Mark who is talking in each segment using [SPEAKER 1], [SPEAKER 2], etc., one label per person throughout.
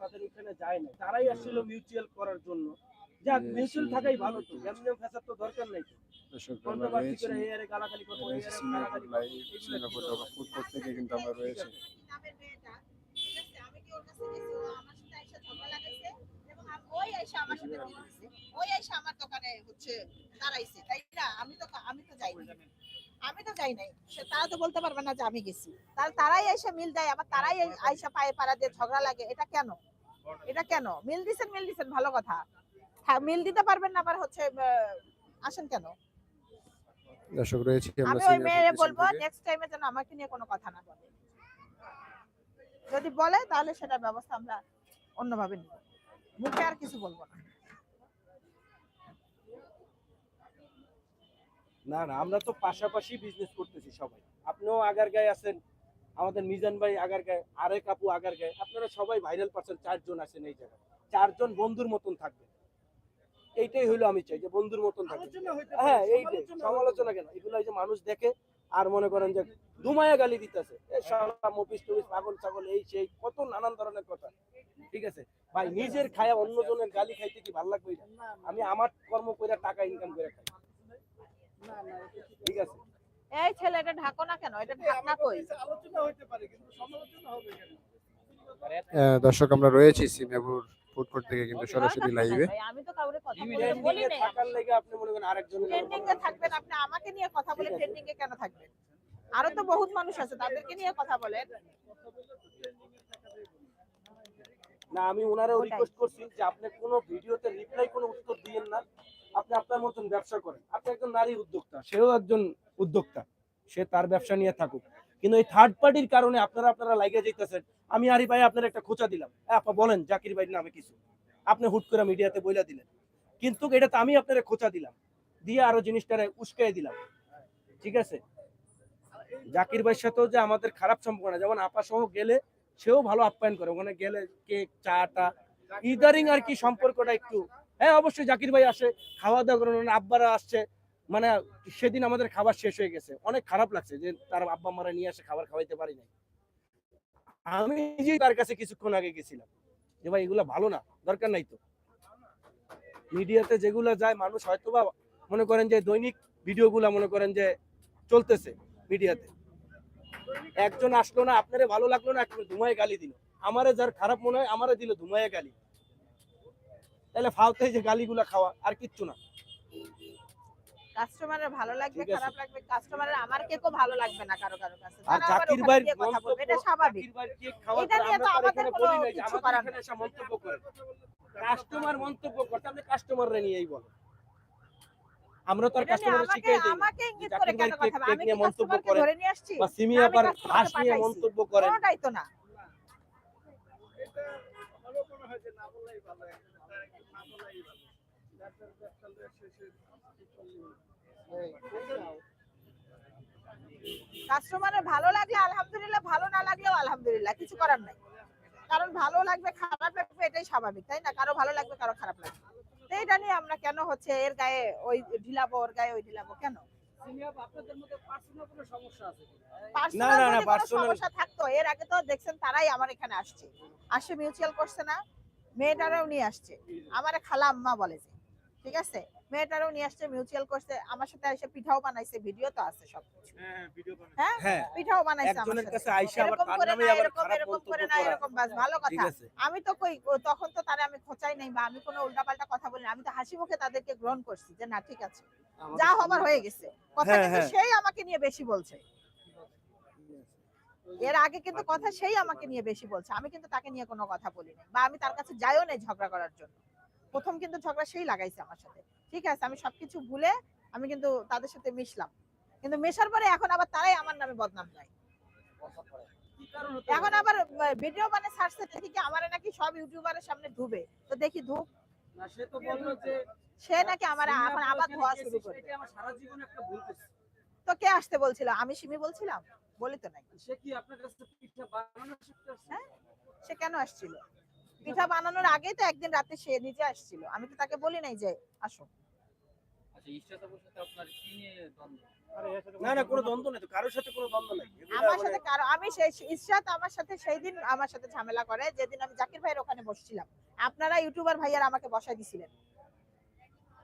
[SPEAKER 1] তাদের ওখানে যায় না তারাই আসছিল মিউচুয়াল করার জন্য। যাক মিউচুয়াল থাকাই ভালো তো। ফেসার তো দরকার নাই
[SPEAKER 2] কিন্তু আমরা রয়েছি।
[SPEAKER 3] ওই আমার দোকানে হচ্ছে দাঁড়াইছে তাই না? আমি তো আমি তো যাই নাই আমি তো যাই নাই। তারা তো বলতে পারবে না যে আমি গেছি। তার তারাই আইসা মিল দেয় আবার তারাই আইসা পায়ে পাড়া দিয়ে ঝগড়া লাগে। এটা কেন? এটা কেন? মিল দিছেন মিল দিছেন ভালো কথা। হ্যাঁ মিল দিতে পারবেন না আবার হচ্ছে আসেন কেন?
[SPEAKER 2] দর্শক রয়েছি আমরা
[SPEAKER 3] আমি ওই মেয়েরে বলব নেক্সট টাইমে যেন আমাকে নিয়ে কোনো কথা না বলে। যদি বলে তাহলে সেটার ব্যবস্থা আমরা অন্যভাবে নিব। মুখে আর কিছু বলব না।
[SPEAKER 1] না না আমরা তো পাশাপাশি বিজনেস করতেছি সবাই। আপনিও আগার গায়ে আছেন আমাদের মিজান ভাই আগার গায়ে আরেক আপু আগার গায়ে আপনারা সবাই ভাইরাল পার্সন চারজন আছেন এই জায়গায়। চারজন বন্ধুর মতন থাকবে এইটাই হইল আমি চাই যে বন্ধুর মতন থাকবে হ্যাঁ এইটাই সমালোচনা কেন? এগুলো এই যে মানুষ দেখে আর মনে করেন যে দুমায়া গালি দিতেছে। মফিস টফিস পাগল ছাগল এই সেই কত নানান ধরনের কথা। ঠিক আছে? ভাই নিজের খায়া অন্যজনের গালি খাইতে কি ভালো লাগবে? আমি আমার কর্ম করে টাকা ইনকাম করে খাই। ঠিক আছে।
[SPEAKER 3] এই ছেলে এটা ঢাকো না কেন? এটা ঢাকনা কই?
[SPEAKER 2] দর্শক আমরা রয়েছি সিঙ্গাপুর ফুড কোর্ট থেকে কিন্তু সরাসরি লাইভে।
[SPEAKER 3] আমি তো কাউরে কথা বলে নাই
[SPEAKER 1] থাকার লেগে আপনি মনে করেন আরেকজনের
[SPEAKER 3] ট্রেন্ডিং এ থাকবেন আপনি আমাকে নিয়ে কথা বলে ট্রেন্ডিং এ কেন থাকবেন? আরও তো বহুত মানুষ আছে তাদেরকে নিয়ে কথা বলেন।
[SPEAKER 1] না আমি
[SPEAKER 3] ওটাই।
[SPEAKER 1] রিকোয়েস্ট করছি যে আপনি কোনো ভিডিওতে রিপ্লাই কোনো উত্তর দিয়েন না। আপনি আপনার মতন ব্যবসা করেন। আপনি একজন নারী উদ্যোক্তা সেও একজন উদ্যোক্তা। সে তার ব্যবসা নিয়ে থাকুক। কিন্তু এই থার্ড পার্টির কারণে আপনারা আপনারা লাইগে যেতেছেন আমি আরি ভাই আপনার একটা খোঁচা দিলাম। আপা বলেন জাকির ভাই নামে কিছু। আপনি হুট করে মিডিয়াতে বইলা দিলেন। কিন্তু এটা তো আমি আপনার খোঁচা দিলাম। দিয়ে আরও জিনিসটারে উস্কাই দিলাম। ঠিক আছে? জাকির ভাইয়ের সাথেও যে আমাদের খারাপ সম্পর্ক না। যেমন আপা সহ গেলে সেও ভালো আপ্যায়ন করে। ওখানে গেলে কেক, চাটা ইদারিং আর কি সম্পর্কটা একটু। হ্যাঁ অবশ্যই জাকির ভাই আসে, খাওয়া দাওয়া করেন আব্বারা আসছে। মানে সেদিন আমাদের খাবার শেষ হয়ে গেছে। অনেক খারাপ লাগছে যে তার আব্বা মারা নিয়ে আসে, খাবার খাওয়াইতে পারি নাই। আমি নিজেই তার কাছে কিছুক্ষণ আগে গেছিলাম। যে ভাই, এগুলো ভালো না, দরকার নাই তো। মিডিয়াতে যেগুলো যায়, মানুষ হয়তো বা মনে করেন যে দৈনিক ভিডিওগুলো মনে করেন যে চলতেছে মিডিয়াতে। একজন আসলো না আপনারে ভালো লাগল না একজন ধুমায় গালি দিল। আমারে যার খারাপ মনে হয় আমারে দিল ধুমায় গালি। তাহলে ফালতু যে গালিগুলা খাওয়া আর কিচ্ছু না।
[SPEAKER 3] কাস্টমারের ভালো লাগবে খারাপ লাগবে কাস্টমারের আমার কেকও ভালো লাগবে না কারও কারও কাছে।
[SPEAKER 1] আর জাকির
[SPEAKER 3] ওখানে কথা বলবে এটা স্বাভাবিক।
[SPEAKER 1] জাকির ভাইয়ের কেক খাওয়ার
[SPEAKER 3] এটা
[SPEAKER 1] পরে
[SPEAKER 3] নিয়ে তো আমাদের কোনো
[SPEAKER 1] বলি নাই যে
[SPEAKER 3] কিছু করার
[SPEAKER 1] এখানে মন্তব্য করেন কাস্টমার মন্তব্য করতে আপনি কাস্টমাররা নিয়েই বলেন। আমরা তো আর কাস্টমার
[SPEAKER 3] আমাকে
[SPEAKER 1] শিখাই দিই
[SPEAKER 3] আমাকে ইঙ্গিত করে কেন কথা আমি কি
[SPEAKER 1] মন্তব্য করেন।
[SPEAKER 3] ধরে নিয়ে আসছি?
[SPEAKER 1] বা সিমি আবার হাঁস নিয়ে। মন্তব্য করেন।
[SPEAKER 3] কোনোটাই তো না। কাস্টমারের ভালো লাগলে আলহামদুলিল্লাহ ভালো না লাগলেও আলহামদুলিল্লাহ কিছু করার নাই। কারণ ভালো লাগবে খারাপ লাগবে এটাই স্বাভাবিক তাই না? কারও ভালো লাগবে কারও খারাপ লাগবে। এটা নিয়ে আমরা কেন হচ্ছে এর গায়ে ওই ঢিলাবো ওর গায়ে ওই ঢিলাবো? কেন?
[SPEAKER 1] না, না, না,
[SPEAKER 3] সমস্যা থাকতো। এর আগে তো দেখছেন তারাই আমার এখানে আসছে। আসে মিউচুয়াল করছে না মেয়েটারাও নিয়ে আসছে। আমার খালা আম্মা বলে ঠিক আছে? মেয়েটারাও নিয়ে আসছে মিউচুয়াল করছে আমার সাথে এসে পিঠাও বানাইছে ভিডিও তো আছে সব হ্যাঁ
[SPEAKER 1] হ্যাঁ
[SPEAKER 3] পিঠাও বানাইছে আমার
[SPEAKER 1] একজনের
[SPEAKER 3] সাথে।
[SPEAKER 1] কাছে আইসা আবার তার নামে আবার
[SPEAKER 3] এরকম
[SPEAKER 1] খারাপ
[SPEAKER 3] এরকম
[SPEAKER 1] মন্তব্য
[SPEAKER 3] করে না এরকম বাস ভালো কথা। আমি তো কই তখন তো তারে আমি খোঁচাই নাই বা আমি কোনো উল্টাপাল্টা কথা বলি আমি তো হাসি মুখে তাদেরকে গ্রহণ করছি যে না ঠিক আছে। যা হবার হয়ে গেছে। কথা
[SPEAKER 1] হ্যাঁ,
[SPEAKER 3] কিন্তু
[SPEAKER 1] হ্যাঁ।
[SPEAKER 3] সেই আমাকে নিয়ে বেশি বলছে। এর আগে কিন্তু কথা সেই আমাকে নিয়ে বেশি বলছে। আমি কিন্তু তাকে নিয়ে কোনো কথা বলি নাই বা আমি তার কাছে যাইও নাই ঝগড়া করার জন্য। প্রথম কিন্তু ঝগড়া সেই লাগাইছে আমার সাথে। ঠিক আছে আমি সবকিছু ভুলে আমি কিন্তু তাদের সাথে মিশলাম। কিন্তু মেশার পরে এখন আবার তারাই আমার নামে বদনাম দেয়। এখন আবার ভিডিও মানে ছাড়ছে দেখি কি আমার নাকি সব ইউটিউবারের সামনে ধুবে তো দেখি ধুক
[SPEAKER 1] না সে তো বলল যে
[SPEAKER 3] সে নাকি আমার এখন আবার ধোয়া শুরু করবে
[SPEAKER 1] আমার সারা জীবন একটা ভুল করছে।
[SPEAKER 3] তো কে আসতে বলছিল? আমি সিমি বলছিলাম? বলি তো নাই।
[SPEAKER 1] সে কি আপনার কাছে পিঠা বানানো শিখতেছে
[SPEAKER 3] হ্যাঁ? সে কেন আসছিল? পিঠা বানানোর আগেই তো একদিন রাতে সে নিজে আসছিল। আমি তো তাকে বলি নাই যে আসো।
[SPEAKER 4] আচ্ছা ইশরাত আপুর সাথে আপনার কি নিয়ে দ্বন্দ্ব?
[SPEAKER 1] না না কোনো দ্বন্দ্ব নেই তো কারোর সাথে কোনো দ্বন্দ্ব নেই।
[SPEAKER 3] আমার
[SPEAKER 1] মানে-
[SPEAKER 3] সাথে কারও আমি সেই ইশরাত আমার সাথে সেই দিন আমার সাথে ঝামেলা করে যেদিন আমি জাকির ভাইয়ের ওখানে বসছিলাম। আপনারা ইউটিউবার ভাইয়ার আমাকে বসাই দিছিলেন।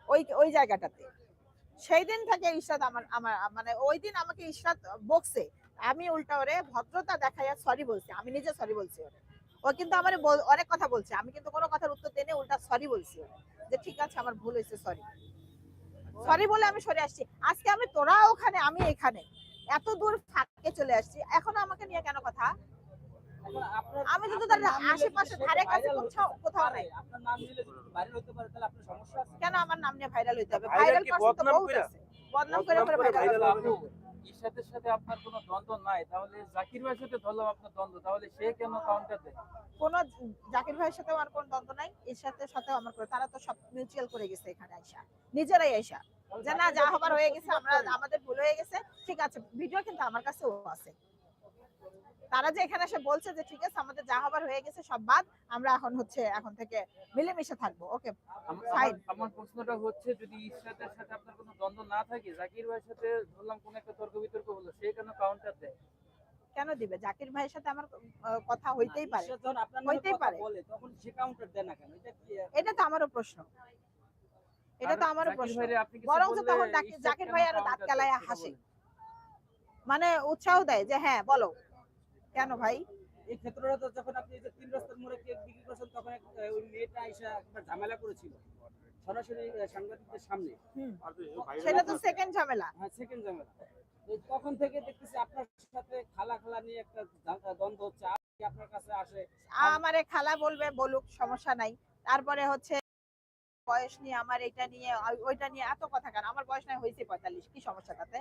[SPEAKER 3] ওই ওই জায়গাটাতে। সেই দিন থেকে ইশরাত আমার আমার মানে ওই দিন আমাকে ইশরাত বকছে। আমি উল্টা ওরে ভদ্রতা দেখাইয়া সরি বলছি। আমি নিজে সরি বলছি ওরে। ও কিন্তু আমার অনেক কথা বলছে। আমি কিন্তু কোনো কথার উত্তর দেনে উল্টা সরি বলছি যে ঠিক আছে আমার ভুল হয়েছে সরি সরি বলে আমি সরে আসছি। আজকে আমি তোরা ওখানে আমি এখানে। এত দূর ফাঁকে চলে আসছি। এখনও আমাকে নিয়ে কেন কথা? আমি তো তার আশেপাশে ধারে কাছে কোথাও কোথাও নাই।
[SPEAKER 4] আপনার নাম নিলে যদি ভাইরাল হতে পারে তাহলে আপনার সমস্যা আছে?
[SPEAKER 3] কেন আমার নাম নিয়ে ভাইরাল হইতে হবে? ভাইরাল
[SPEAKER 1] বদনাম
[SPEAKER 3] করে
[SPEAKER 1] বদনাম করে
[SPEAKER 3] ভাইরাল
[SPEAKER 4] সাথে আপনার কোনো দ্বন্দ্ব নাই তাহলে জাকির ভাইয়ের সাথে ধরলাম আপনার দ্বন্দ্ব তাহলে সে কেন কাউন্টার দেয়?
[SPEAKER 3] কোন জাকির ভাইয়ের সাথে আমার কোনো দ্বন্দ্ব নাই এর সাথে সাথে আমার তারা তো সব মিউচুয়াল করে গেছে এখানে আইসা নিজেরাই আইসা। যে না যা হবার হয়ে গেছে আমরা আমাদের ভুল হয়ে গেছে ঠিক আছে ভিডিও কিন্তু আমার কাছেও আছে। তারা যে এখানে এসে বলছে যে ঠিক আছে আমাদের যা হবার হয়ে গেছে সব বাদ আমরা এখন হচ্ছে এখন থেকে মিলেমিশে থাকব। ওকে Fine.
[SPEAKER 4] আমার- প্রশ্নটা হচ্ছে যদি ইশরাতের সাথে আপনার কোনো দ্বন্দ্ব না থাকে জাকির ভাইয়ের সাথে ধরলাম কোন একটা তর্ক বিতর্ক হলো সে কেন কাউন্টার দেয়?
[SPEAKER 3] কেন দিবে? জাকির ভাইয়ের সাথে আমার কথা হইতেই পারে। হইতেই পারে।
[SPEAKER 5] বলে তখন সে কাউন্টার দেয় না কেন? এটা কি
[SPEAKER 3] এটা তো আমারও প্রশ্ন। এটা তো আমারও প্রশ্ন। বরং তো তখন জাকির- ভাই আরও দাঁত
[SPEAKER 4] সেটা
[SPEAKER 3] হাসে। মানে উৎসাহ দেয় যে হ্যাঁ বলো। কেন ভাই?
[SPEAKER 5] এই ক্ষেত্রটা তো যখন আপনি এই যে তিন রাস্তার মোড়ে কেক বিক্রি করছেন তখন ওই মেয়েটা আইসা একটা ঝামেলা করেছিল। সরাসরি সাংবাদিকদের সামনে।
[SPEAKER 3] সেটা তো সেকেন্ড ঝামেলা।
[SPEAKER 5] হ্যাঁ সেকেন্ড ঝামেলা। তখন থেকে দেখতেছি আপনার সাথে খালা খালা নিয়ে একটা দ্বন্দ্ব হচ্ছে। আপনার কাছে আসে?
[SPEAKER 3] আমারে খালা বলবে বলুক সমস্যা নাই। তারপরে হচ্ছে বয়স নিয়ে আমার এটা নিয়ে ওইটা নিয়ে এত কথা কেন? আমার বয়স নাই হয়েছে পঁয়তাল্লিশ। কি সমস্যা তাতে?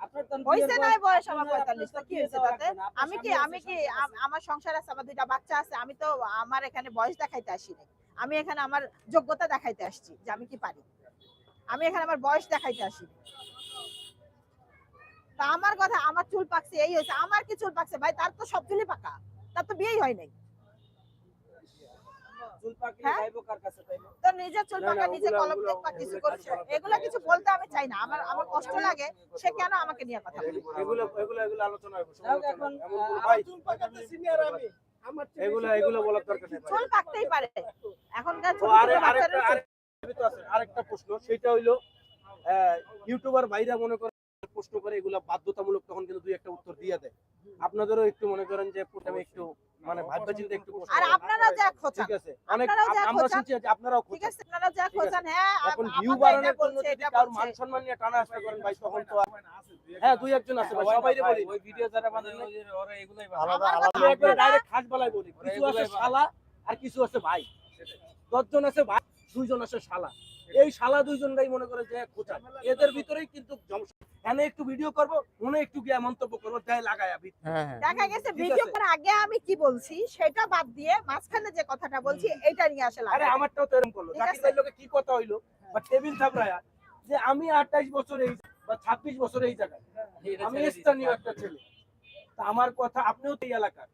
[SPEAKER 5] আপনার তো
[SPEAKER 3] হয়েছে
[SPEAKER 5] বিয়ের
[SPEAKER 3] নাই বয়স আমার পঁয়তাল্লিশ
[SPEAKER 5] তো
[SPEAKER 3] কি হয়েছে তাতে?
[SPEAKER 5] লাগবে না, আপনার
[SPEAKER 3] আমি কি আমি কি
[SPEAKER 5] সন্তান
[SPEAKER 3] আম-
[SPEAKER 5] আছে।
[SPEAKER 3] আমার সংসার আছে আমার দুইটা বাচ্চা আছে আমি তো আমার এখানে বয়স দেখাইতে আসিনি আমি এখানে আমার যোগ্যতা দেখাইতে আসছি যে আমি কি পারি। আমি এখানে আমার বয়স দেখাইতে আসিনি তা আমার কথা আমার চুল পাকছে এই হয়েছে আমার কি চুল পাকছে? ভাই তার তো সব চুলই পাকা। তার তো বিয়েই হয় নাই
[SPEAKER 5] চুল পাকলে
[SPEAKER 3] হ্যাঁ?
[SPEAKER 5] যাইবো কার কাছে তাইলে?
[SPEAKER 3] তো নিজের চুল পাকা নিজে কলম দেখবা কিছু করছে। এগুলা কিছু বলতে আমি চাই না। আমার আমার কষ্ট লাগে সে কেন আমাকে নিয়ে কথা বলে?
[SPEAKER 1] এগুলো এগুলো এগুলো আলোচনা হবে
[SPEAKER 5] যাই হোক,
[SPEAKER 1] সমালোচনা
[SPEAKER 5] এখন
[SPEAKER 1] হবে। এমন কোনো
[SPEAKER 5] আহ,
[SPEAKER 1] ভাই
[SPEAKER 5] চুল পাকাতে senior আমি।
[SPEAKER 1] এগুলো এগুলো বলার দরকার নেই
[SPEAKER 3] চুল পাকতেই পারে। এখনকার ছোট ছোট
[SPEAKER 1] আরেকটা আরেকটা তো আছে, আরেকটা প্রশ্ন সেটা হইল আহ, ইউটিউবার ভাইরা মনে করে প্রশ্ন করে এগুলা বাধ্যতামূলক তখন কিন্তু দুই একটা উত্তর দিয়ে দেয়। আপনাদেরও একটু মনে করেন যে প্রথমে একটু মানে ভাববে চিন্তা একটু
[SPEAKER 3] আর। আপনারা যা খোঁচান।
[SPEAKER 1] ঠিক আছে। অনেক
[SPEAKER 3] যা
[SPEAKER 1] আপ- আমরা
[SPEAKER 3] খোঁচান,
[SPEAKER 1] শুনছি যে আপনারাও
[SPEAKER 3] ঠিক আছে আপনারা যা। খোঁচান। হ্যাঁ
[SPEAKER 1] এখন ভিউ বাড়ানোর জন্য যদি কারোর মান সম্মান নিয়ে টানা আসতে করেন ভাই তখন তো হ্যাঁ দুই একজন আছে ভাই
[SPEAKER 4] সবাই
[SPEAKER 1] সবাইরে বলি।
[SPEAKER 4] ওই ভিডিও যারা বানায় ওরা এগুলাই।
[SPEAKER 3] আমার
[SPEAKER 1] আমি একবার ডাইরেক্ট খাস বলাই বলি। কিছু আছে শালা আর কিছু আছে ভাই। দশজন আছে ভাই দুইজন আছে শালা। এই শালা দুইজন ভাই মনে করে যে খোঁচা। এদের ভিতরেই কিন্তু এখানে একটু ভিডিও করব মনে একটু গিয়ে মন্তব্য করব তাই লাগায়া
[SPEAKER 2] হ্যাঁ হ্যাঁ।
[SPEAKER 3] দেখা গেছে ভিডিও করার আগে আমি কি বলছি সেটা বাদ দিয়ে মাঝখানে যে কথাটা বলছি এইটা নিয়ে আসলে
[SPEAKER 1] আরে আমারটাও তো এরকম করল। জাকির ভাই লোকে কি কথা হইল? বা টেবিল থাপড়ায়া যে আমি আঠাইশ বছর এই বা ছাব্বিশ বছর এই জায়গায়। আমি স্থানীয় একটা ছেলে। তা আমার কথা আপনিও তো এই এলাকার।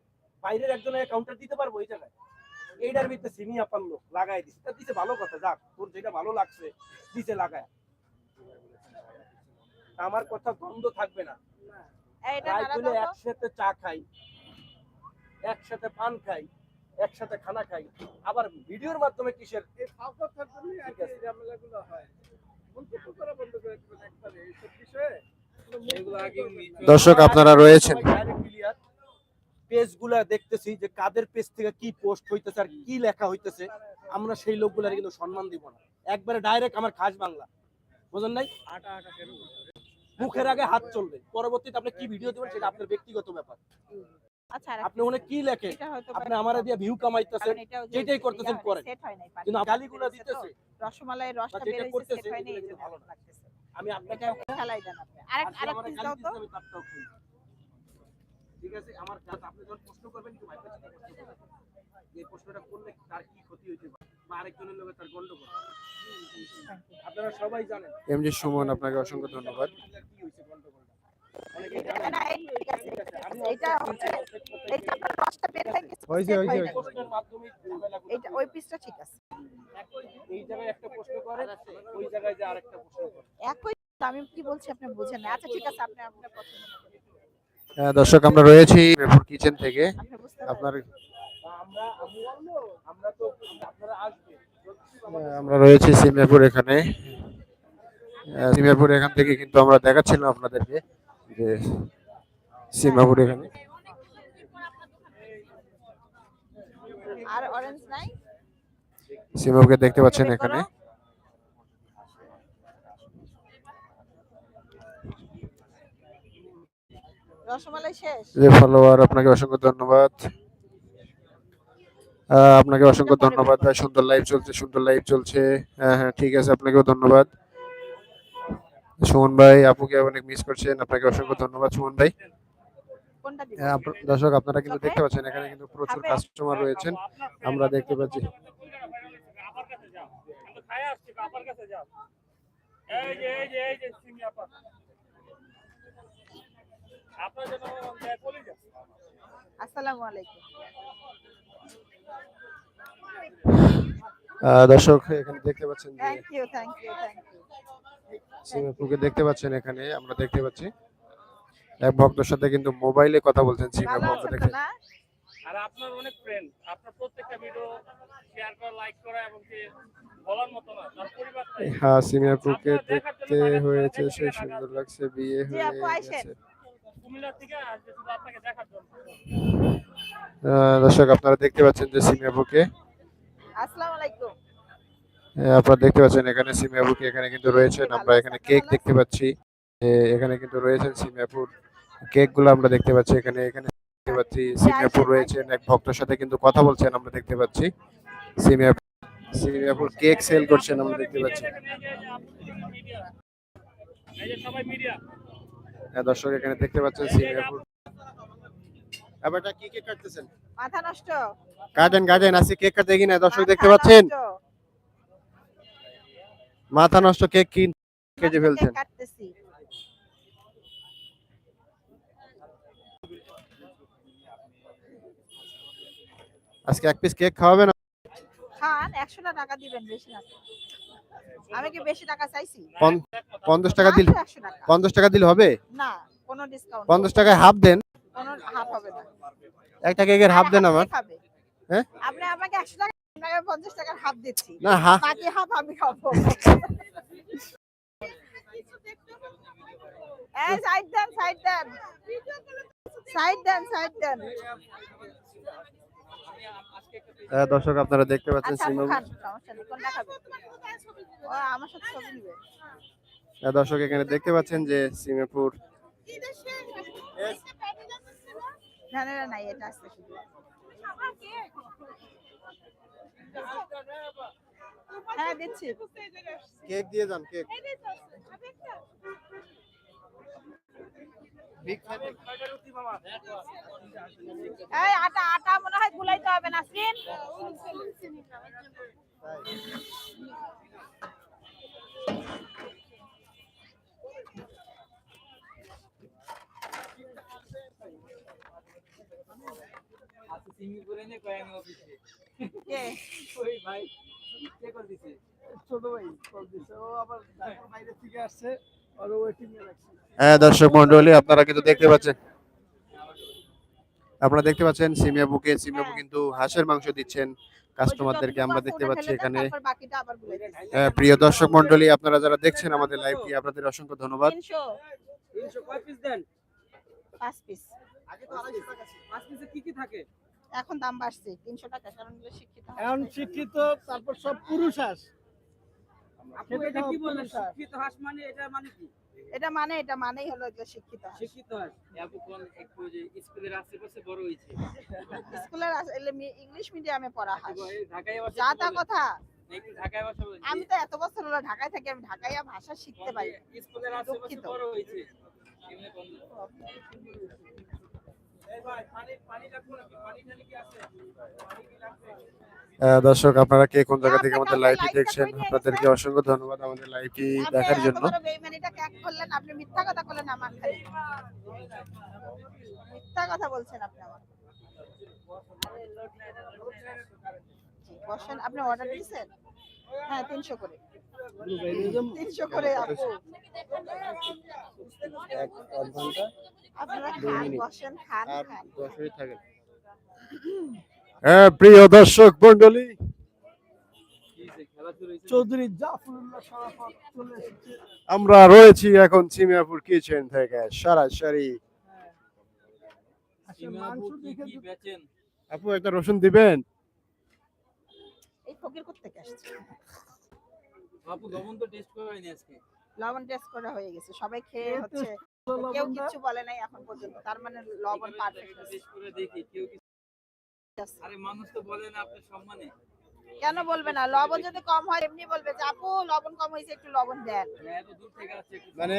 [SPEAKER 1] বাইরের একজনে কাউন্টার দিতে পারব এই জায়গায়? এইটার ভিতরে সিনিয়া পারল লাগাই দিছে। তা দিছে ভালো কথা যাক তোর যেটা ভালো লাগছে দিছে লাগায়। আমার কথা দ্বন্দ্ব থাকবে না। একসাথে চা খাই একসাথে পান খাই একসাথে খানা খাই। আবার ভিডিওর মাধ্যমে কিসের?
[SPEAKER 2] দর্শক আপনারা রয়েছেন।
[SPEAKER 1] পেজগুলা দেখতেছি যে কাদের পেজ থেকে কি পোস্ট হইতেছে আর কি লেখা হইতেছে আমরা সেই লোকগুলার কিন্তু সম্মান দিব না। একবারে ডাইরেক্ট আমার খাস বাংলা। বুঝেন নাই? মুখের আগে হাত চলবে। পরবর্তীতে আপনি কি ভিডিও দিবেন সেটা আপনার ব্যক্তিগত ব্যাপার।
[SPEAKER 3] আচ্ছা
[SPEAKER 1] আপনি ওখানে কি লেখে? আপনি আমারে দিয়ে ভিউ কামাইতেছেন যেটাই করতেছেন করেন।
[SPEAKER 3] সেট হয় নাই
[SPEAKER 1] কিন্তু গালিগুলা দিতেছে।
[SPEAKER 3] রসটা বের হইছে সেট
[SPEAKER 1] না।
[SPEAKER 3] লাগতেছে।
[SPEAKER 1] আমি আপনাকে
[SPEAKER 3] খেলাই দেন আপনি। আরেক আরেক পিস দাও তো
[SPEAKER 1] দিতেছে, আমি তারটাও খাই। ঠিক আছে? আমার কাছে আপনি যখন প্রশ্ন করবেন করবেন। যে প্রশ্নটা করলে তার কি ক্ষতি হইতে পারে? বা আরেকজনের লোকের তার গন্ডগোল। আপনারা সবাই জানেন।
[SPEAKER 2] এমজি সুমন আপনাকে অসংখ্য ধন্যবাদ।
[SPEAKER 1] কি গন্ডগোলটা
[SPEAKER 3] আমি কি বলছি আপনি বুঝেন আচ্ছা ঠিক আছে আপনি আপনার পছন্দ
[SPEAKER 2] দর্শক আমরা রয়েছি কিচেন থেকে। আপনার
[SPEAKER 1] আমরা আমি আমরা
[SPEAKER 2] রয়েছি সিমেপুর এখানে। আহ, সিমেপুর এখান থেকে কিন্তু আমরা দেখাচ্ছিলাম আপনাদেরকে যে সিমাপুর এখানে। সিমাপুরকে দেখতে পাচ্ছেন এখানে
[SPEAKER 3] করো। রসমালাই শেষ
[SPEAKER 2] যে ফলোয়ার আপনাকে অসংখ্য ধন্যবাদ। আপনাকে অসংখ্য ধন্যবাদ ভাই সুন্দর লাইভ চলছে সুন্দর লাইভ চলছে। হ্যাঁ হ্যাঁ ঠিক আছে আপনাকেও ধন্যবাদ। সুমন ভাই আপুকে অনেক মিস করছেন আপনাকে অসংখ্য ধন্যবাদ সুমন ভাই। হ্যাঁ, আপ- দর্শক আপনারা কিন্তু দেখতে পাচ্ছেন এখানে কিন্তু প্রচুর কাস্টমার রয়েছেন। আমরা দেখতে পাচ্ছি।
[SPEAKER 4] আমার কাছে যাও আমি খাই আসছি আমার কাছে যাও এই যে এই যে এই যে সিমি আপা আপনার জন্য কলিজা
[SPEAKER 3] আসসালামু আলাইকুম।
[SPEAKER 2] আহ, দর্শক এখানে দেখতে পাচ্ছেন যে
[SPEAKER 3] thank you thank you thank you
[SPEAKER 2] সিমাপুকে দেখতে পাচ্ছেন এখানে আমরা দেখতে পাচ্ছি। এক ভক্তের সাথে কিন্তু মোবাইলে কথা বলছেন সিমা ভক্ত দেখে
[SPEAKER 4] আর আপনার অনেক ফ্রেন্ড আপনার প্রত্যেকটা ভিডিও শেয়ার করা লাইক করা এবং কি বলার মতো না তার পরিবার।
[SPEAKER 2] হ্যাঁ দেখতে হয়েছে সে সুন্দর লাগছে বিয়ে হয়ে গেছে। দর্শক আপনারা দেখতে পাচ্ছেন যে
[SPEAKER 3] আলাইকুম।
[SPEAKER 2] আপনারা দেখতে পাচ্ছেন এখানে সিমিয়াপুকে এখানে কিন্তু রয়েছেন। আমরা এখানে কেক দেখতে পাচ্ছি। এখানে কিন্তু রয়েছেন সিমিয়াপুর কেকগুলো আমরা দেখতে পাচ্ছি। এখানে এখানে দেখতে পাচ্ছি সিমিয়াপুর রয়েছেন এক ভক্তের সাথে কিন্তু কথা বলছেন আমরা দেখতে পাচ্ছি। সিমিয়াপুর সিমিয়াপুর কেক সেল করছেন আমরা দেখতে পাচ্ছি।
[SPEAKER 4] মিডিয়া এই যে সবাই মিডিয়া।
[SPEAKER 2] হ্যাঁ, দর্শক এখানে দেখতে পাচ্ছেন এবার কি কেক কাটতেছেন?
[SPEAKER 3] মাথা নষ্ট।
[SPEAKER 2] গার্ডেন গার্ডেন আসি কেক কাটতে কিনা দর্শক দেখতে পাচ্ছেন? মাথা নষ্ট
[SPEAKER 3] কেক
[SPEAKER 2] ফেলছেন।
[SPEAKER 3] কাটতেছি।
[SPEAKER 2] আজকে এক পিস কেক খাওয়াবেন?
[SPEAKER 3] খান একশোটা টাকা দিবেন বেশি না। আমি কি বেশি টাকা চাইছি?
[SPEAKER 2] পঞ্চাশ টাকা দিল পঞ্চাশ টাকা দিলে হবে?
[SPEAKER 3] না কোনো ডিসকাউন্ট
[SPEAKER 2] পঞ্চাশ টাকায় হাফ দেন।
[SPEAKER 3] কোনো হাফ হবে না।
[SPEAKER 2] একটা কেকের হাফ দেন আমার। হ্যাঁ?
[SPEAKER 3] আপনি আমাকে একশো টাকা পঞ্চাশ টাকার হাফ দিচ্ছি।
[SPEAKER 2] না হাফ
[SPEAKER 3] বাকি হাফ আমি খাব। সাইড দেন সাইড দেন। সাইড দেন সাইড দেন।
[SPEAKER 2] আহ, দর্শক আপনারা দেখতে পাচ্ছেন
[SPEAKER 3] আচ্ছা
[SPEAKER 2] দর্শক এখানে দেখতে পাচ্ছেন যে সিমেপুর
[SPEAKER 3] না না না, নাই এটা আসছে শুধু হ্যাঁ দিচ্ছি
[SPEAKER 2] কেক দিয়ে যান কেক
[SPEAKER 3] এই আটা আটা মনে হয় গুলাইতে হবে না সিন
[SPEAKER 4] আচ্ছা সিমি? করে কয় আমি অফিসে
[SPEAKER 3] কে?
[SPEAKER 4] ওই ভাই কে করে দিছে
[SPEAKER 1] ছোট ভাই। কল দিছে ও আবার বাইরে থেকে আসছে।
[SPEAKER 2] হ্যাঁ দর্শক মন্ডলী আপনারা কিন্তু দেখতে পাচ্ছেন। আপনারা দেখতে পাচ্ছেন সিমিয়াপুকে সিমিয়াপু
[SPEAKER 3] হ্যাঁ।
[SPEAKER 2] কিন্তু হাঁসের মাংস দিচ্ছেন কাস্টমারদেরকে। আমরা দেখতে পাচ্ছি এখানে। আহ, প্রিয় দর্শক মন্ডলী আপনারা যারা দেখছেন আমাদের লাইভটি আপনাদের অসংখ্য ধন্যবাদ।
[SPEAKER 3] এখন দাম বাড়ছে তিনশো টাকা কারণ শিক্ষিত
[SPEAKER 1] এখন শিক্ষিত তারপর সব পুরুষ হাঁস।
[SPEAKER 5] আপনি এটা কি বললেন? শিক্ষিত হাঁস মানে এটা মানে কি?
[SPEAKER 3] এটা মানে এটা মানেই হলো শিক্ষিত
[SPEAKER 5] শিক্ষিত
[SPEAKER 4] আপু কোন একটু যে স্কুলের আশেপাশে বড় হয়েছে?
[SPEAKER 3] স্কুলের এলে মি- ইংলিশ মিডিয়ামে পড়া
[SPEAKER 4] ঢাকায়
[SPEAKER 3] যা তা কথা। আমি তো এত বছর হলো ঢাকায় থাকি আমি ঢাকায় ভাষা শিখতে পারি।
[SPEAKER 4] স্কুলের আশেপাশে বড় হয়েছে।
[SPEAKER 2] দর্শক আপনারা কে কোন জায়গা থেকে আমাদের লাইভটি দেখছেন? আপনাদেরকে অসংখ্য ধন্যবাদ আমাদের লাইভটি দেখার জন্য।
[SPEAKER 3] আপনি মিথ্যা কথা বললেন আমার মিথ্যা কথা বলছেন আপনি আমার। বসেন আপনি অর্ডার দিয়েছেন? হ্যাঁ তিনশো করে। তিনশো করে আপু। আপনারা খান বসেন খান খান।
[SPEAKER 2] হ্যাঁ প্রিয় দর্শক মন্ডলী
[SPEAKER 1] চৌধুরী
[SPEAKER 2] আমরা রয়েছি এখন সিমিয়াপুর কিচেন থেকে সরাসরি।
[SPEAKER 1] আচ্ছা,
[SPEAKER 4] আপু
[SPEAKER 2] একটা রসুন দিবেন?
[SPEAKER 3] এই ফকির থেকে আসছে?
[SPEAKER 4] আপু লবণ তো টেস্ট করে হয়নি আজকে।
[SPEAKER 3] লবণ টেস্ট করা হয়ে গেছে। সবাই খেয়ে হচ্ছে কেউ কিছু বলে নাই এখন পর্যন্ত। তার মানে লবণ পারফেক্ট
[SPEAKER 4] টেস্ট করে দেখি কেউ কি আরে মানুষ তো বলে না আপনার সম্মানে।
[SPEAKER 3] কেন বলবে না? লবণ যদি কম হয় এমনি বলবে যে আপু লবণ কম হয়েছে একটু লবণ দেন।
[SPEAKER 4] মানে একটু
[SPEAKER 2] মানে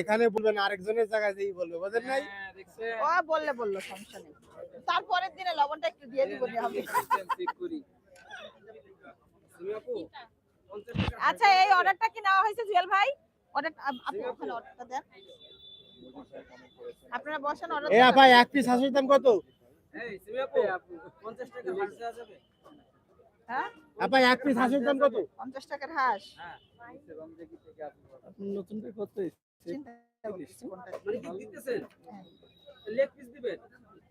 [SPEAKER 2] এখানে বলবেন আরেকজনের জায়গায় যেই বলবে বুঝেন নাই?
[SPEAKER 4] হ্যাঁ,
[SPEAKER 3] ও বললে বলল সমস্যা নেই। তারপরের দিনে লবণটা একটু দিয়ে দিব আমি
[SPEAKER 4] System করি।
[SPEAKER 5] তুমি আপু
[SPEAKER 3] আচ্ছা এই অর্ডারটা কি নেওয়া হয়েছে জুয়েল ভাই? অর্ডার আপনি ওখানে অর্ডারটা দেন। আপনারা বসেন অর্ডার
[SPEAKER 2] এ আপা এক পিস হাঁসের দাম কত?
[SPEAKER 5] এই তুমি আপু পঞ্চাশ টাকা ভাড়া দেওয়া যাবে।
[SPEAKER 3] হ্যাঁ?
[SPEAKER 2] আপা এক পিস হাঁসের দাম কত?
[SPEAKER 3] পঞ্চাশ টাকার হাঁস।
[SPEAKER 4] আসব।
[SPEAKER 1] আপনি কত
[SPEAKER 3] চিন্তা করতেছি
[SPEAKER 5] মানে কি দিতেছেন?
[SPEAKER 3] হ্যাঁ।
[SPEAKER 5] লেগ পিস দিবেন?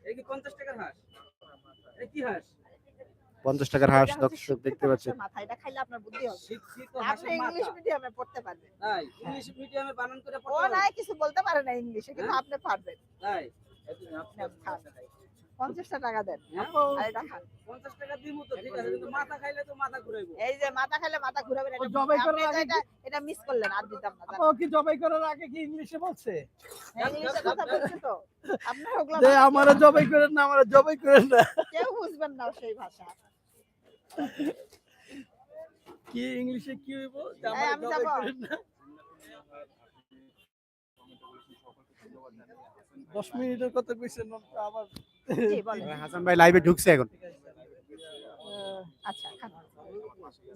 [SPEAKER 5] এই কি পঞ্চাশ টাকার হাঁস? এই কি হাঁস?
[SPEAKER 2] পঞ্চাশ টাকার হাঁস দর্শক দেখতে পাচ্ছেন
[SPEAKER 3] মাথা এটা খাইলে আপনার বুদ্ধি হবে।
[SPEAKER 5] শীত শীত তো
[SPEAKER 3] আপনি ইংলিশ মিডিয়ামে পড়তে পারবেন।
[SPEAKER 5] তাই ইংলিশ মিডিয়ামে বানান করে
[SPEAKER 3] ও
[SPEAKER 5] পড়তে
[SPEAKER 3] কিছু বলতে পারে না ইংলিশে কিন্তু আপনি পারবেন।
[SPEAKER 5] তাই
[SPEAKER 3] পঞ্চাশটা টাকা দেন
[SPEAKER 5] হ্যাঁ?
[SPEAKER 3] আর এটা খান।
[SPEAKER 5] পঞ্চাশ টাকা দিব তো ঠিক আছে কিন্তু মাথা খাইলে তো মাথা ঘুরাইবো।
[SPEAKER 3] এই যে মাথা খাইলে মাথা ঘুরাবে না,
[SPEAKER 1] ও
[SPEAKER 3] এটা-
[SPEAKER 1] জবাই
[SPEAKER 3] আপনি
[SPEAKER 1] করার আগে
[SPEAKER 3] এটা এটা মিস করলেন আর দিতাম না
[SPEAKER 1] আপু কি জবাই করার আগে কি ইংলিশে বলছে?
[SPEAKER 3] হ্যাঁ, ইংলিশে কথা বলছি তো। আপনার ওগুলো
[SPEAKER 1] যে
[SPEAKER 3] ভাষা
[SPEAKER 1] আমারে জবাই করেন না আমারে জবাই করেন না।
[SPEAKER 3] কেউ বুঝবেন না সেই ভাষা।
[SPEAKER 1] কি ইংলিশে কি হইব?
[SPEAKER 3] আমি যাব।
[SPEAKER 1] দশ মিনিটের কথা কইছেন আবার
[SPEAKER 2] হাসান ভাই লাইভে ঢুকছে এখন।
[SPEAKER 3] আচ্ছা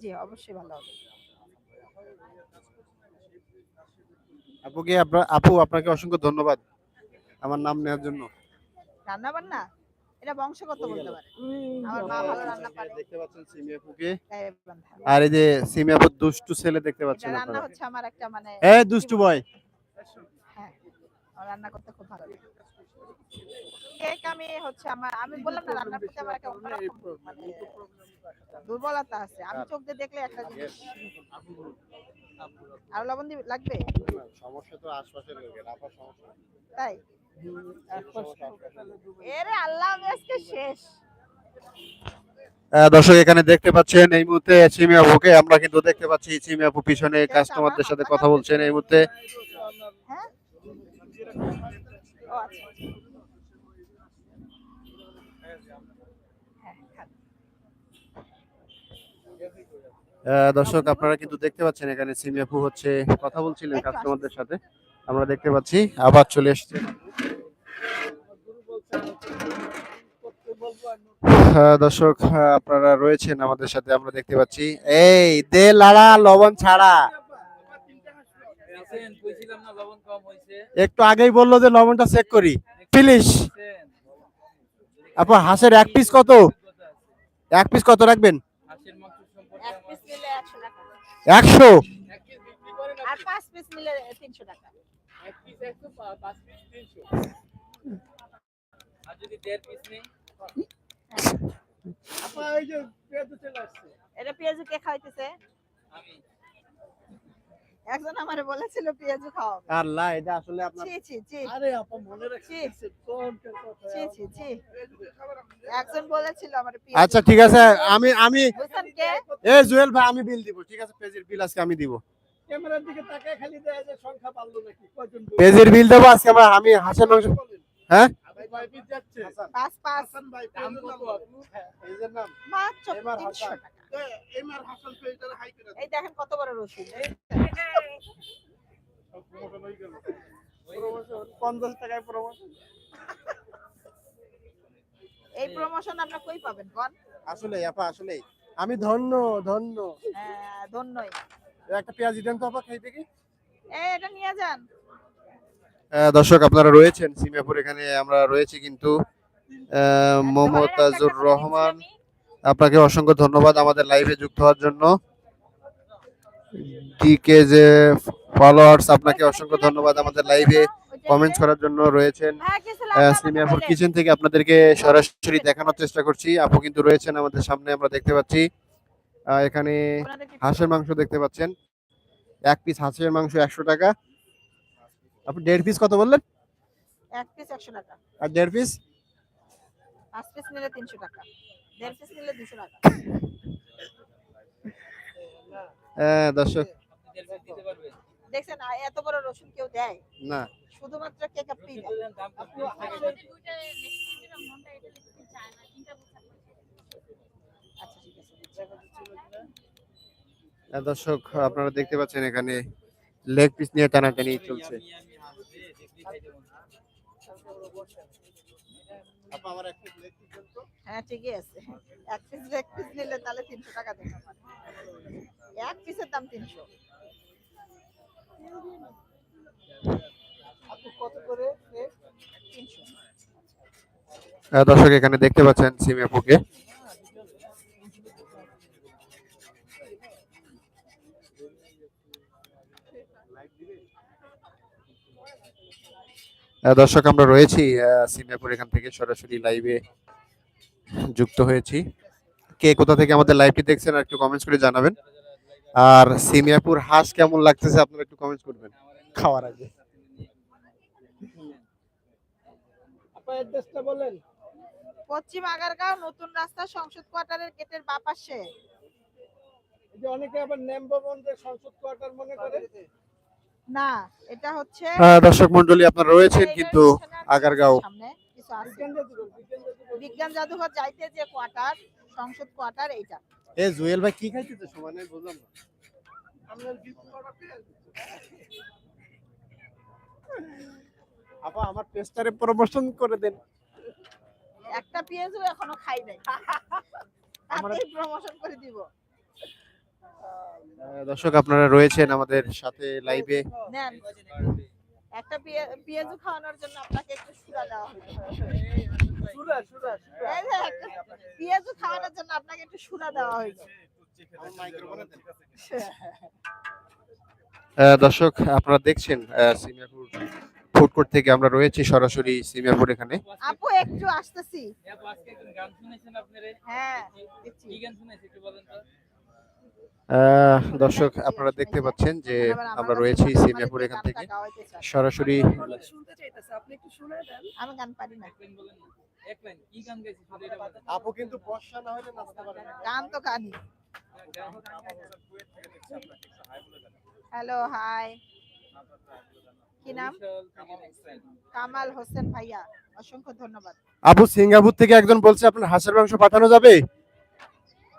[SPEAKER 3] জি অবশ্যই ভালো হবে।
[SPEAKER 2] আপুকে আপু আপনাকে অসংখ্য ধন্যবাদ আমার নাম নেওয়ার জন্য।
[SPEAKER 3] রান্না বান্না? এটা বংশগত বলতে পারে। আমার মা ভালো রান্না পারে।
[SPEAKER 2] দেখতে পাচ্ছেন সিমি আপুকে
[SPEAKER 3] গায়ে বাঁধা।
[SPEAKER 2] আর এই যে সিমি আপুর দুষ্টু ছেলে দেখতে পাচ্ছেন
[SPEAKER 3] রান্না হচ্ছে আমার একটা মানে
[SPEAKER 2] এ দুষ্টু বয়।
[SPEAKER 3] হ্যাঁ রান্না করতে খুব ভালো লাগে। কেক আমি হচ্ছে আমার আমি বললাম না রান্নার প্রতি আমার একটা মানে দুর্বলতা আছে। আমি চোখ দিয়ে দেখলে একটা জিনিস আর লবণ দিবি লাগবে?
[SPEAKER 2] সমস্যা তো আশপাশের লোকের আপনার সমস্যা।
[SPEAKER 3] তাই?
[SPEAKER 2] দর্শক এখানে দেখতে পাচ্ছেন এই মুহূর্তে চিমি আপুকে। আমরা কিন্তু দেখতে পাচ্ছি সিমি আপু পিছনে কাস্টমারদের সাথে কথা বলছেন এই মুহূর্তে।
[SPEAKER 3] হ্যাঁ? আচ্ছা। হ্যাঁ
[SPEAKER 2] দর্শক আপনারা কিন্তু দেখতে পাচ্ছেন এখানে সিমি আপু হচ্ছে কথা বলছিলেন কাস্টমারদের সাথে। আমরা দেখতে পাচ্ছি আবার চলে এসছে। আহ, দর্শক আহ, আপনারা রয়েছেন আমাদের সাথে আমরা দেখতে পাচ্ছি। এই দে লাড়া লবণ ছাড়া। একটু আগেই বলল যে লবণটা চেক করি। প্লিজ
[SPEAKER 4] আপনার
[SPEAKER 2] আপু হাঁসের এক পিস কত? এক পিস কত রাখবেন?
[SPEAKER 3] একশো আর পাঁচ পিস তিনশো টাকা। এটা পেঁয়াজু কে খাইতেছে একজন আমারে বলেছিল পেঁয়াজু খাও
[SPEAKER 2] আল্লাহ এটা আসলে আপনার
[SPEAKER 3] ছি ছি ছি।
[SPEAKER 1] আরে আপা মনে রাখছি কোন কথা।
[SPEAKER 3] ছি ছি ছি। একজন বলেছিল আমার
[SPEAKER 2] আচ্ছা ঠিক আছে আমি আমি এ জুয়েল ভাই আমি বিল দিব ঠিক আছে পেজের বিল আজকে আমি দিব।
[SPEAKER 1] ক্যামেরার দিকে তাকায় খালি দেয় যে সংখ্যা পারল নাকি? কয়জন
[SPEAKER 2] পেজের বিল দেবো আজকে আমরা আমি হাঁসের মাংস হ্যাঁ?
[SPEAKER 3] পাঁচ পাঁচ
[SPEAKER 1] ভাই নাম
[SPEAKER 3] মাত্র
[SPEAKER 2] এবার
[SPEAKER 3] তিনশো
[SPEAKER 2] হাসান।
[SPEAKER 3] টাকা।
[SPEAKER 1] এমআর হাসান পেজটারে হাই করে
[SPEAKER 3] এই দেখেন কত বড় রসুন।
[SPEAKER 1] প্রমোশন গেল। প্রমোশন 50 টাকায় প্রমোশন
[SPEAKER 3] এই প্রমোশন আপনার কই পাবেন? কোন
[SPEAKER 2] আসলে আপা আসলে আমি ধন্য ধন্য।
[SPEAKER 3] হ্যাঁ ধন্যই।
[SPEAKER 2] একটা পেঁয়াজি দেন তো আপা খাইতে কি
[SPEAKER 3] এ এটা নিয়ে যান।
[SPEAKER 2] দর্শক আপনারা রয়েছেন সিঙ্গাপুর এখানে আমরা রয়েছি কিন্তু আহ, মমতাজুর রহমান। আপনাকে অসংখ্য ধন্যবাদ আমাদের লাইভে যুক্ত হওয়ার জন্য। ডিকে যে ফলোয়ার্স আপনাকে অসংখ্য ধন্যবাদ আমাদের লাইভে কমেন্টস করার জন্য রয়েছেন।
[SPEAKER 3] হ্যাঁ,
[SPEAKER 2] সিমিয়াপুর কিচেন থেকে আপনাদেরকে সরাসরি দেখানোর চেষ্টা করছি। আপু কিন্তু রয়েছেন আমাদের সামনে আমরা দেখতে পাচ্ছি। এখানে হাঁসের মাংস দেখতে পাচ্ছেন। এক পিস হাঁসের মাংস একশো টাকা। আপনি দেড় পিস কত বললেন?
[SPEAKER 3] এক পিস একশো টাকা।
[SPEAKER 2] আর দেড় পিস
[SPEAKER 3] পাঁচ পিস নিলে তিনশো টাকা। দেড় পিস নিলে দুশো টাকা।
[SPEAKER 2] হ্যাঁ দর্শক।
[SPEAKER 3] দেখছেন এত বড় রসুন কেউ দেয়?
[SPEAKER 2] না।
[SPEAKER 3] শুধুমাত্র কেক আপনি
[SPEAKER 5] আপু,
[SPEAKER 3] আচ্ছা ঠিক আছে
[SPEAKER 2] আহ, দর্শক আপনারা দেখতে পাচ্ছেন এখানে লেগ পিস নিয়ে টানাটানি চলছে।
[SPEAKER 3] হ্যাঁ ঠিকই আছে। এক পিস এক পিস নিলে তাহলে তিনশো টাকা দেবে এক পিসের দাম তিনশো।
[SPEAKER 5] কত করে
[SPEAKER 3] তিনশো।
[SPEAKER 2] আহ, দর্শক এখানে দেখতে পাচ্ছেন সিমি দর্শক আমরা রয়েছি সিঙ্গাপুর এখান থেকে সরাসরি লাইভে যুক্ত হয়েছি। কে কোথা থেকে আমাদের লাইভটি দেখছেন আর একটু কমেন্টস করে জানাবেন। আর সিমিয়াপুর হাঁস কেমন লাগতেছে আপনারা একটু কমেন্টস করবেন। খাওয়ার আগে।
[SPEAKER 1] অ্যাড্রেসটা বলেন।
[SPEAKER 3] পশ্চিম আগারগাঁও নতুন রাস্তা সংসদ কোয়ার্টারের গেটের বাপাশে
[SPEAKER 1] এই যে অনেকে আবার নেম্বরবন্ধে সংসদ কোয়ার্টার মনে করে।
[SPEAKER 3] না এটা হচ্ছে
[SPEAKER 2] দর্শক মন্ডলী আপনারা রয়েছেন কিন্তু আগারগাঁও।
[SPEAKER 1] বিজ্ঞান জাদুঘর
[SPEAKER 3] যাইতে যে কোয়ার্টার সংসদ কোয়ার্টার এইটা।
[SPEAKER 2] এ জুয়েল ভাই কি খাইতেছে সমানে না।
[SPEAKER 1] করাতে
[SPEAKER 2] আপা আমার পেস্টারে প্রমোশন করে দেন।
[SPEAKER 3] একটা পেঁয়াজও এখনও খাই নাই। প্রমোশন করে দিব।
[SPEAKER 2] দর্শক আপনারা রয়েছেন আমাদের সাথে লাইভে
[SPEAKER 3] একটা পেঁয়াজু খাওয়ানোর জন্য আপনাকে একটু সুরা দেওয়া হলো। পেঁয়াজু খাওয়ানোর জন্য আপনাকে একটু সুরা দেওয়া হয়েছে
[SPEAKER 2] দর্শক আপনারা দেখছেন সিমিয়াপুর ফুড কোর্ট থেকে আমরা রয়েছি সরাসরি সিমিয়াপুর এখানে।
[SPEAKER 3] আপু একটু আসতেছি।
[SPEAKER 4] আপু, আজকে গান শুনেছেন আপনারে?
[SPEAKER 3] হ্যাঁ
[SPEAKER 4] কি গান শুনেছে একটু বলেন তো।
[SPEAKER 2] আহ, দর্শক আপনারা দেখতে পাচ্ছেন যে
[SPEAKER 3] আমরা
[SPEAKER 2] রয়েছি সিমিয়াপুর এখান থেকে। সরাসরি
[SPEAKER 5] শুনতে চাইতেছে? আপনি একটু শুনে দেন।
[SPEAKER 3] আমি গান পারি না।
[SPEAKER 4] এক লাইন বলেন না এক লাইন কি গান গাইছে শুধু এটা বলেন
[SPEAKER 2] আপু কিন্তু না হলে নাচতে পারে
[SPEAKER 3] গান তো গানই হ্যালো হাই। কি নাম? কামাল হোসেন ভাইয়া। অসংখ্য ধন্যবাদ।
[SPEAKER 2] আপু সিঙ্গাপুর থেকে একজন বলছে আপনার হাঁসের মাংস পাঠানো যাবে?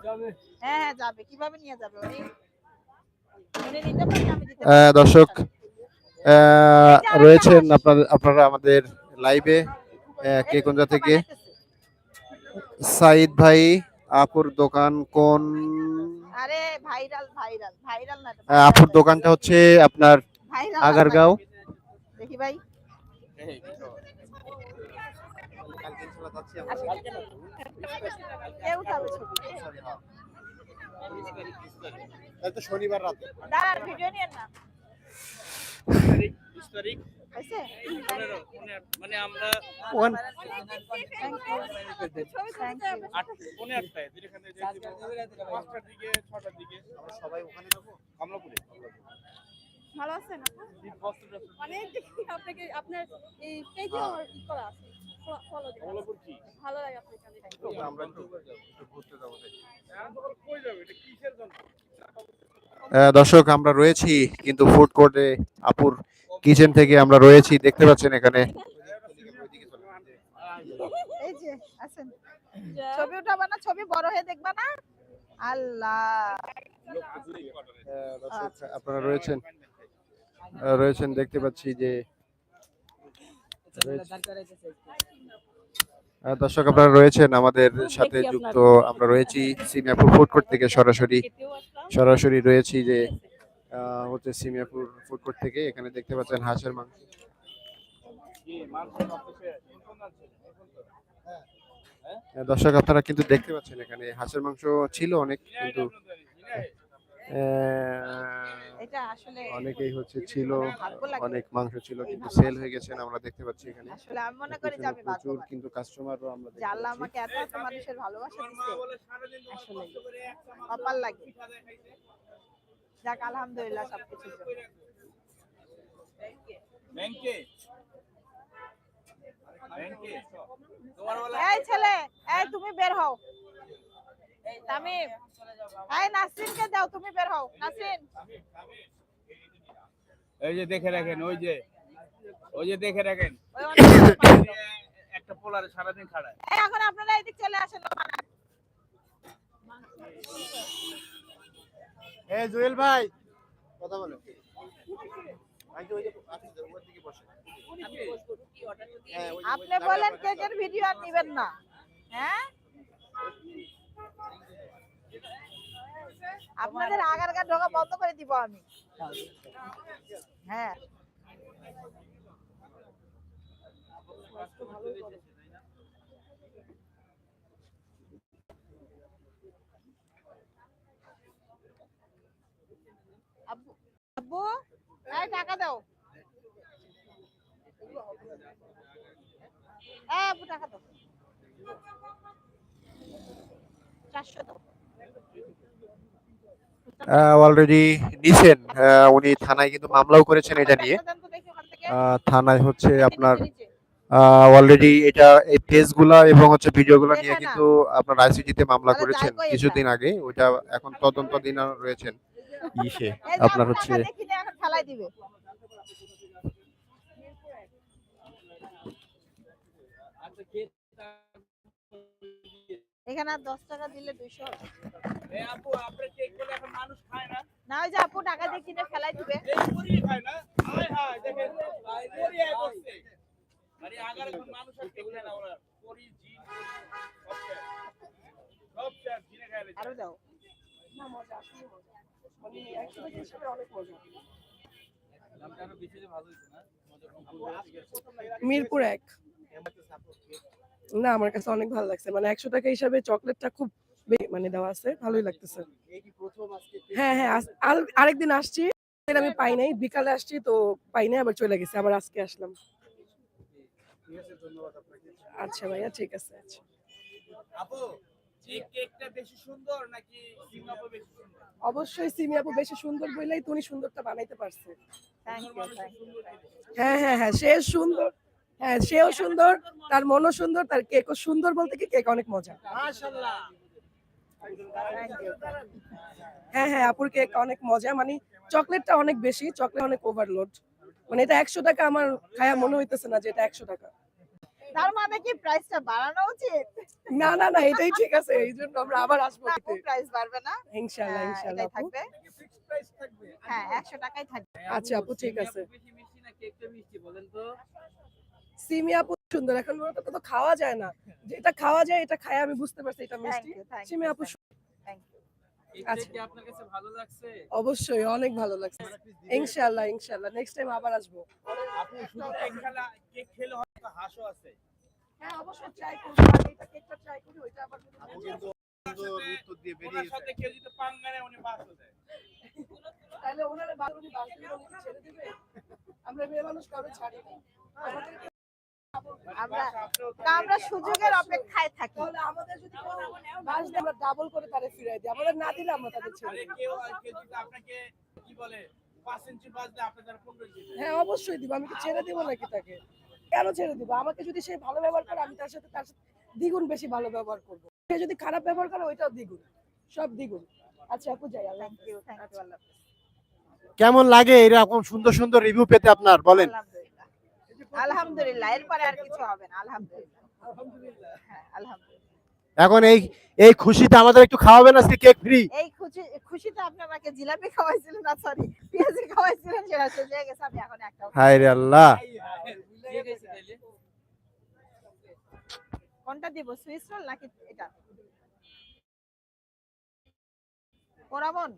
[SPEAKER 1] যাবে।
[SPEAKER 3] হ্যাঁ হ্যাঁ যাবে। কীভাবে নিয়ে যাবে উনি উনি নিতে পারলে আমি দিতে পারি।
[SPEAKER 2] দর্শক রয়েছেন আপনারা আপনারা আমাদের লাইভে কে কোন থেকে সাইদ ভাই আপুর দোকান কোন?
[SPEAKER 3] আরে ভাইরাল ভাইরাল ভাইরাল না
[SPEAKER 2] আপুর দোকানটা হচ্ছে আপনার আগারগাঁও।
[SPEAKER 3] দেখি ভাই। কেউ ছবি।
[SPEAKER 2] শনিবার রাতে।
[SPEAKER 3] দাঁড়ান ভিডিও নিয়েন না।
[SPEAKER 4] মানে আমরা পাঁচটার দিকে ছটার দিকে।
[SPEAKER 2] সবাই ওখানে যাব? কমলাপুরে।
[SPEAKER 6] ভালো আছেন অনেক দেখি আপনাকে আপনার এই পেজে করা আছে। ফলো দিন ভালো লাগে আপনার কাছে
[SPEAKER 2] আমরা একটু একটু ঘুরতে যাব
[SPEAKER 1] কই যাবে এটা কিসের জন্য
[SPEAKER 2] দর্শক আমরা রয়েছি কিন্তু ফুড কোর্টে আপুর কিচেন থেকে আমরা রয়েছি দেখতে পাচ্ছেন এখানে।
[SPEAKER 3] এই যে আছেন ছবি উঠাবা না ছবি বড় হয়ে দেখবা না। আল্লাহ।
[SPEAKER 2] আহ, আপনারা রয়েছেন। রয়েছেন দেখতে পাচ্ছি যে দর্শক আপনারা রয়েছেন আমাদের সাথে যুক্ত। আমরা রয়েছি সিমিয়াপুর ফুড কোর্ট থেকে সরাসরি। সরাসরি রয়েছি যে আহ, হচ্ছে সিমিয়াপুর ফুড কোর্ট থেকে। এখানে দেখতে পাচ্ছেন হাঁসের মাংস। দর্শক আপনারা কিন্তু দেখতে পাচ্ছেন এখানে হাঁসের মাংস ছিল অনেক কিন্তু অনেকেই হচ্ছে ছিল অনেক মাংস ছিল কিন্তু সেল হয়ে গেছেন আমরা দেখতে পাচ্ছি এখানে।
[SPEAKER 3] আসলে আমি মনে করি যে আমি
[SPEAKER 2] প্রচুর কিন্তু কাস্টমারও আমরা দেখতে
[SPEAKER 3] আল্লাহ আমাকে এত এত মানুষের ভালোবাসা দিচ্ছে আসলে কপাল লাগে। যাক আলহামদুলিল্লাহ সবকিছু
[SPEAKER 4] ব্যাংকে। ব্যাংকে।
[SPEAKER 3] এই ছেলে এই তুমি বের হও। তামিম। এই নাসরিনকে দাও তুমি বের হও। নাসরিন
[SPEAKER 4] এই যে দেখে রাখেন ওই যে ওই যে দেখে রাখেন। একটা পোলারে সারাদিন খাড়ায়।
[SPEAKER 3] এখন আপনারা এদিক চলে আসেন।
[SPEAKER 2] এই জুয়েল ভাই কথা বলেন
[SPEAKER 3] আপনি বলেন কেকের ভিডিও আর নিবেন না। হ্যাঁ? আপনাদের আগার গা ঢোকা বন্ধ করে দিব আমি। হ্যাঁ। আব্বু আব্বু, এই টাকা দাও। এই আব্বু, টাকা দাও।
[SPEAKER 2] অলরেডি নিছেন। আহ, উনি থানায় কিন্তু মামলাও করেছেন এটা নিয়ে। থানায় হচ্ছে আপনার। অলরেডি এটা এই পেজগুলা এবং হচ্ছে ভিডিওগুলো নিয়ে কিন্তু আপনার আইসিটিতে মামলা করেছেন? কিছুদিন আগে। ওইটা এখন তদন্তাধীন রয়েছেন। ইসে আপনার
[SPEAKER 3] আপু
[SPEAKER 2] হচ্ছে
[SPEAKER 3] এখন আর দশ টাকা দিলে দুইশো
[SPEAKER 4] না।
[SPEAKER 3] না ওই যে আপু টাকা দিয়ে কিনে ফেলাই দিবে।
[SPEAKER 4] মানে আর কেক খায় না ওরা। পুরি জি সব শেষ। সব শেষ, জিনে খায়
[SPEAKER 3] আরও দাও।
[SPEAKER 4] দামটা আরও বেশি হলে ভালো হতো না?
[SPEAKER 7] মিরপুর এক। না আমার কাছে অনেক ভালো লাগছে। মানে একশো টাকা হিসাবে চকলেটটা খুব মানে দেওয়া আছে ভালোই লাগতেছে। হ্যাঁ হ্যাঁ আরেকদিন আসছি। আমি পাই নাই বিকালে আসছি তো পাই নাই আবার চলে গেছে আবার আজকে আসলাম। আচ্ছা ভাইয়া ঠিক আছে আচ্ছা।
[SPEAKER 4] আপু এই কেকটা বেশি সুন্দর নাকি সিঙ্গাপুর বেশি সুন্দর?
[SPEAKER 7] অবশ্যই সিমি আপু বেশি সুন্দর বললেই তুমি সুন্দরটা বানাইতে পারছে। হ্যাঁ হ্যাঁ হ্যাঁ সে সুন্দর। হ্যাঁ সেও সুন্দর তার মনও সুন্দর তার কেকও সুন্দর বলতে কি কেক অনেক মজা। হ্যাঁ হ্যাঁ আপুর কেক অনেক মজা মানে চকলেটটা অনেক বেশি চকলেট অনেক ওভারলোড মানে এটা একশো টাকা আমার খায়া মনে হইতেছে না যে এটা একশো টাকা।
[SPEAKER 3] তার মানে কি প্রাইসটা বাড়ানো উচিত?
[SPEAKER 7] না না না এটাই ঠিক আছে এই জন্য আমরা আবার আসব
[SPEAKER 3] না প্রাইস বাড়বে না।
[SPEAKER 7] ইনশাল্লাহ
[SPEAKER 3] হ্যাঁ, থাকবে। হ্যাঁ টাকাই থাকবে।
[SPEAKER 7] আচ্ছা আপু ঠিক আছে।
[SPEAKER 4] মিষ্টি না কেকটা মিষ্টি বলেন তো।
[SPEAKER 7] সিমি আপু সুন্দর এখন মূলত তো খাওয়া যায় না। যেটা খাওয়া যায় এটা খায় আমি বুঝতে পারছি এটা মিষ্টি।
[SPEAKER 3] ইউ থ্যাংক
[SPEAKER 7] সিমি আপু সু-
[SPEAKER 3] থ্যাংক ইউ
[SPEAKER 4] কেকটা
[SPEAKER 7] আচ্ছা।
[SPEAKER 4] লাগছে?
[SPEAKER 7] অবশ্যই অনেক ভালো লাগছে। ইনশাল্লাহ ইনশাল্লাহ নেক্সট টাইম আবার আসব।
[SPEAKER 4] আপু
[SPEAKER 7] হ্যাঁ অবশ্যই ট্রাই করব। এটা কেকটা ট্রাই করি ওইটা আবার
[SPEAKER 4] ওনার সাথে কেউ যদি পাঙ্গা নেয় উনি বাসও দেয়
[SPEAKER 7] তাহলে ওনারা বাথরুমে বাথরুমে ওনাকে ছেড়ে দিবে? আমরা মেয়ে মানুষ কারও ছাড়ি না
[SPEAKER 3] আমরা তা আমরা সুযোগের অপেক্ষায় থাকি।
[SPEAKER 7] আমাদের যদি কেউ আমরা ডাবল করে তারে ফিরাই দিই। আমাদের না দিলে আমরা তাদের ছেড়ে
[SPEAKER 4] কেউ আপনাকে কি বলে।
[SPEAKER 7] হ্যাঁ অবশ্যই দিব। আমি কি ছেড়ে দিব নাকি তাকে? কেন ছেড়ে দিব? আমাকে যদি সে ভালো ব্যবহার করে আমি তার সাথে তার সাথে দ্বিগুণ বেশি ভালো ব্যবহার করব। সে যদি খারাপ ব্যবহার করে ওইটাও দ্বিগুণ। সব দ্বিগুণ। আচ্ছা আপু যাই
[SPEAKER 3] থ্যাংক ইউ আল্লাহ
[SPEAKER 2] কেমন লাগে এরকম সুন্দর সুন্দর রিভিউ পেতে আপনার? বলেন।
[SPEAKER 3] আলহামদুলিল্লাহ। এরপরে আর কিছু হবে না আলহামদুলিল্লাহ। হ্যাঁ আলহামদুলিল্লাহ।
[SPEAKER 2] এখন এই এই খুশিতে আমাদের একটু খাওয়াবেন আজকে কেক ফ্রি?
[SPEAKER 3] এই খুশি খুশিতে আপনি আমাকে জিলাপি খাওয়াইছিলেন না সরি পেঁয়াজি খাওয়াইছিলেন সেটা শেষ হয়ে গেছে আমি এখন একটা
[SPEAKER 2] হায় রে আল্লাহ।
[SPEAKER 3] কোনটা দিব সুইস রোল নাকি এটা? ওরাবন